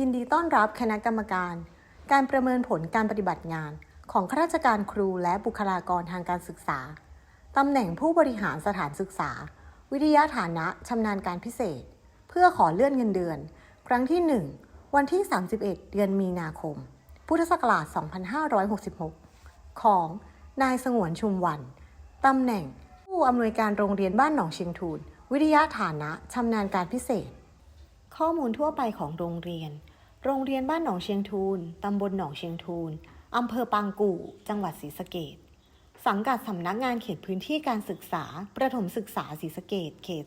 ยินดีต้อนรับคณะกรรมการ การประเมินผลการปฏิบัติงาน ของข้าราชการครูและบุคลากรทางการศึกษา ตำแหน่งผู้บริหารสถานศึกษา วิทยาฐานะชำนาญการพิเศษ เพื่อขอเลื่อนเงินเดือน ครั้งที่ 1 วันที่ 31 เดือนมีนาคม พุทธศักราช 2566 ของนายสงวนชุมวัน ตำแหน่งผู้อำนวยการโรงเรียนบ้านหนองเชียงทูลวิทยาฐานะชำนาญการพิเศษ ข้อมูลทั่วไปของโรงเรียน โรงเรียนบ้านหนองเชียงทูลตำบลหนองเชียงทูลอำเภอปางกู่ จังหวัดศรีสะเกษสังกัดสำนักงานเขตพื้นที่การศึกษา ประถมศึกษาศรีสะเกษเขต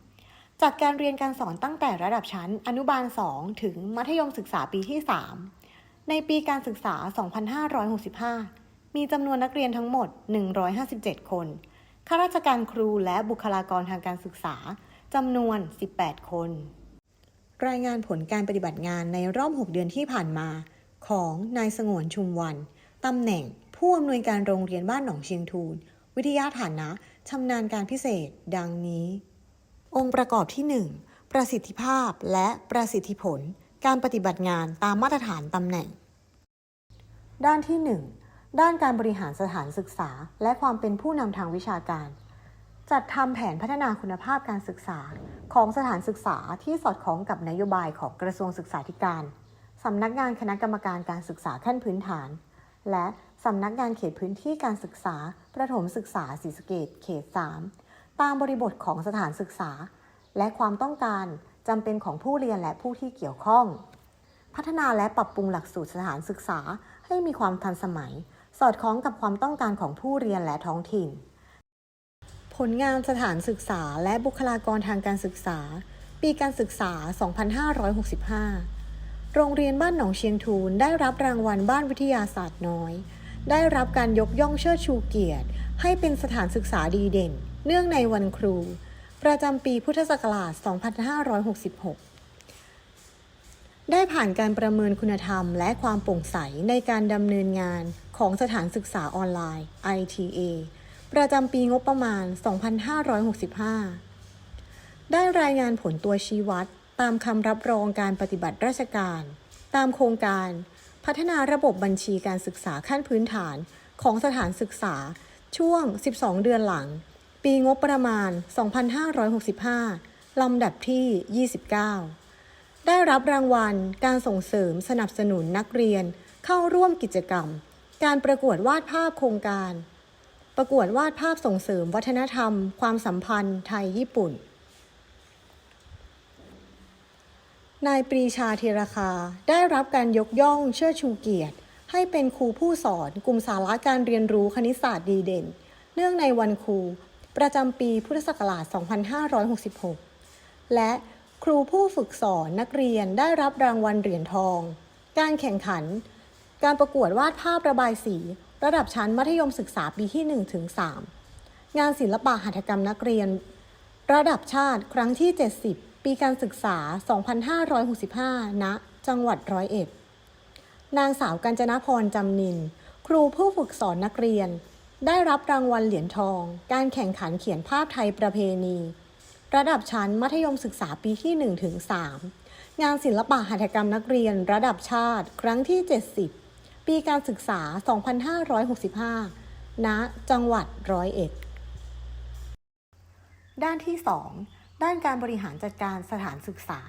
3จากการเรียนการสอนตั้งแต่ระดับชั้นอนุบาล 2 ถึงมัธยมศึกษาปีที่ 3 ในปีการศึกษา 2565 มีจำนวนนักเรียนทั้งหมด 157 คน ข้าราชการครูและบุคลากรทางการศึกษาจำนวน 18 คน รายงานผลการปฏิบัติงานในรอบ 6 เดือนที่ผ่านมา ของนายสงวนชุมวันตำแหน่งผู้อำนวยการโรงเรียนบ้านหนองเชียงทูลวิทยาฐานะชำนาญการพิเศษ ดังนี้ องค์ประกอบที่ 1 ประสิทธิภาพและประสิทธิผล การปฏิบัติงานตามมาตรฐานตำแหน่ง ด้านที่ 1 ด้านการบริหารสถานศึกษา และความเป็นผู้นำทางวิชาการ จัดทำแผนพัฒนาคุณภาพการศึกษา ของสถานศึกษาที่สอดคล้องกับนโยบายของกระทรวงศึกษาธิการสำนักงานคณะกรรมการการศึกษาขั้นพื้นฐาน และสำนักงานเขตพื้นที่การศึกษา ประถมศึกษาศรีสะเกษเขต 3 ตามบริบทของสถานศึกษา และความต้องการจำเป็นของผู้เรียนและผู้ที่เกี่ยวข้อง พัฒนาและปรับปรุงหลักสูตรสถานศึกษาให้มีความทันสมัย สอดคล้องกับความต้องการของผู้เรียนและท้องถิ่น ลงานสถานศึกษาและบุคลากรทางการศึกษา ปีการศึกษา 2565 โรงเรียนบ้านหนองเชียงทูลได้รับรางวัลบ้านวิทยาศาสตร์น้อย ได้รับการยกย่องเชิดชูเกียรติ ให้เป็นสถานศึกษาดีเด่น เนื่องในวันครู ประจำปีพุทธศักราช 2566ได้ผ่านการประเมินคุณธรรมและความโปร่งใสในการดำเนินงานของสถานศึกษาออนไลน์ ITA ประจำปีงบประมาณ 2565 ได้รายงานผลตัวชี้วัด ตามคำรับรองการปฏิบัติราชการ ตามโครงการ พัฒนาระบบบัญชีการศึกษาขั้นพื้นฐานของสถานศึกษาช่วง 12 เดือนหลัง ปีงบประมาณ 2565 ลำดับที่ 29 ได้รับรางวัล การส่งเสริมสนับสนุนนักเรียนเข้าร่วมกิจกรรม การประกวดวาดภาพโครงการ ประกวดวาดภาพส่งเสริมวัฒนธรรม ความสัมพันธ์ไทยญี่ปุ่น นายปรีชาเทระคาได้รับการยกย่องเชิดชูเกียรติ ให้เป็นครูผู้สอนกลุ่มสาระการเรียนรู้คณิตศาสตร์ดีเด่น เนื่องในวันครู ประจำปีพุทธศักราช 2566 และครูผู้ฝึกสอนนักเรียนได้รับรางวัลเหรียญทอง การแข่งขัน การประกวดวาดภาพระบายสี ระดับชั้นมัธยมศึกษาปีที่1ถึง3งานศิลปะหัตถกรรมนักเรียน ระดับชาติครั้งที่ 70 ปีการศึกษา 2565 ณ จังหวัดร้อยเอ็ด นางสาวกัญจนาพรจำนิน ครูผู้ฝึกสอนนักเรียน ได้รับรางวัลเหรียญทอง การแข่งขันเขียนภาพไทยประเพณี ระดับชั้นมัธยมศึกษาปีที่1ถึง3งานศิลปะหัตถกรรมนักเรียนระดับชาติ ครั้งที่ 70 ปีการศึกษา 2565 ณ จังหวัดร้อยเอ็ด ด้านที่ 2 ด้านการบริหารจัดการสถานศึกษา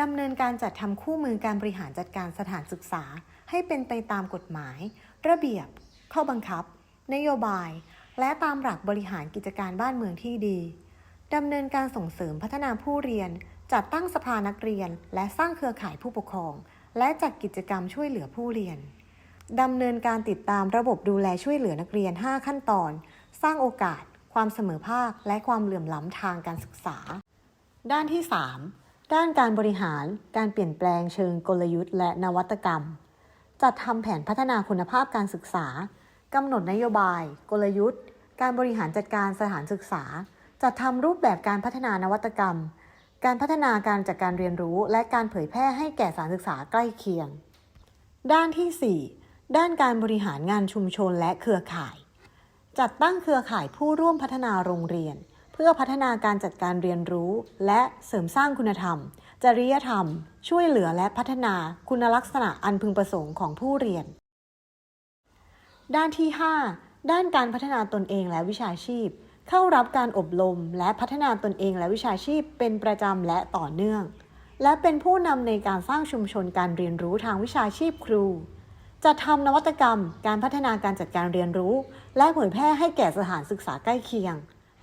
ดำเนินการจัดทำคู่มือการบริหารจัดการสถานศึกษา ให้เป็นไปตามกฎหมาย ระเบียบ ข้อบังคับ นโยบาย และตามหลักบริหารกิจการบ้านเมืองที่ดี ดำเนินการส่งเสริมพัฒนาผู้เรียน จัดตั้งสภานักเรียน และสร้างเครือข่ายผู้ปกครอง และจัดกิจกรรมช่วยเหลือผู้เรียน ดำเนินการติดตามระบบดูแลช่วยเหลือนักเรียน 5 ขั้นตอน สร้างโอกาส ความเสมอภาค และความเหลื่อมล้ำทางการศึกษา ด้านที่ 3 ด้านการบริหาร การเปลี่ยนแปลงเชิงกลยุทธ์ และนวัตกรรม จัดทำแผนพัฒนาคุณภาพการศึกษากำหนดนโยบาย กลยุทธ์ การบริหารจัดการสถานศึกษา จัดทำรูปแบบการพัฒนานวัตกรรม การพัฒนาการจัดการเรียนรู้ และการเผยแพร่ให้แก่สถานศึกษาใกล้เคียง ด้านที่ 4 ด้านการบริหารงานชุมชนและเครือข่าย จัดตั้งเครือข่ายผู้ร่วมพัฒนาโรงเรียน เพื่อพัฒนาการจัดการเรียนรู้ และเสริมสร้างคุณธรรม จริยธรรม ช่วยเหลือและพัฒนาคุณลักษณะอันพึงประสงค์ของผู้เรียน ด้านที่ 5 ด้านการพัฒนาตนเองและวิชาชีพ เข้ารับการอบรมและพัฒนาตนเองและวิชาชีพเป็นประจำและต่อเนื่อง และเป็นผู้นำในการสร้างชุมชนการเรียนรู้ทางวิชาชีพครู จะทำนวัตกรรม การพัฒนาการจัดการเรียนรู้ และเผยแพร่ให้แก่สถานศึกษาใกล้เคียง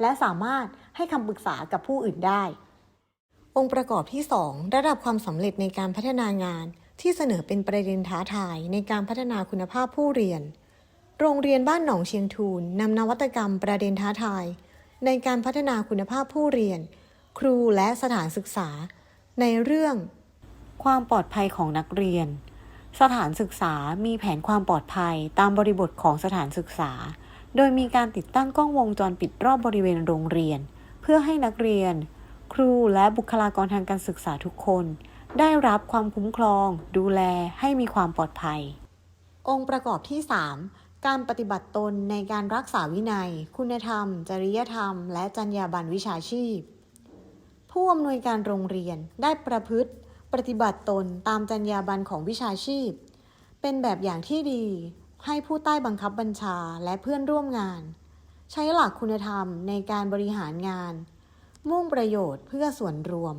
และสามารถให้คำปรึกษากับผู้อื่นได้ องค์ประกอบที่ 2 ระดับความสำเร็จในการพัฒนางาน ที่เสนอเป็นประเด็นท้าทายในการพัฒนาคุณภาพผู้เรียน โรงเรียนบ้านหนองเชียงทูลนำนวัตกรรมประเด็นท้าทาย ในการพัฒนาคุณภาพผู้เรียน ครูและสถานศึกษา ในเรื่อง ความปลอดภัยของนักเรียน สถานศึกษามีแผนความปลอดภัยตามบริบทของสถานศึกษา โดยมีการติดตั้งกล้องวงจรปิดรอบบริเวณโรงเรียน เพื่อให้นักเรียน ครูและบุคลากรทางการศึกษาทุกคน ได้รับความคุ้มครอง ดูแลให้มีความปลอดภัย องค์ประกอบที่ 3 การปฏิบัติตนในการรักษาวินัย คุณธรรม จริยธรรม และจรรยาบรรณวิชาชีพ ผู้อำนวยการโรงเรียนได้ประพฤติ ปฏิบัติตนตามจรรยาบรรณของวิชาชีพ เป็นแบบอย่างที่ดี ให้ผู้ใต้บังคับบัญชาและเพื่อนร่วมงาน ใช้หลักคุณธรรมในการบริหารงาน มุ่งประโยชน์เพื่อส่วนรวม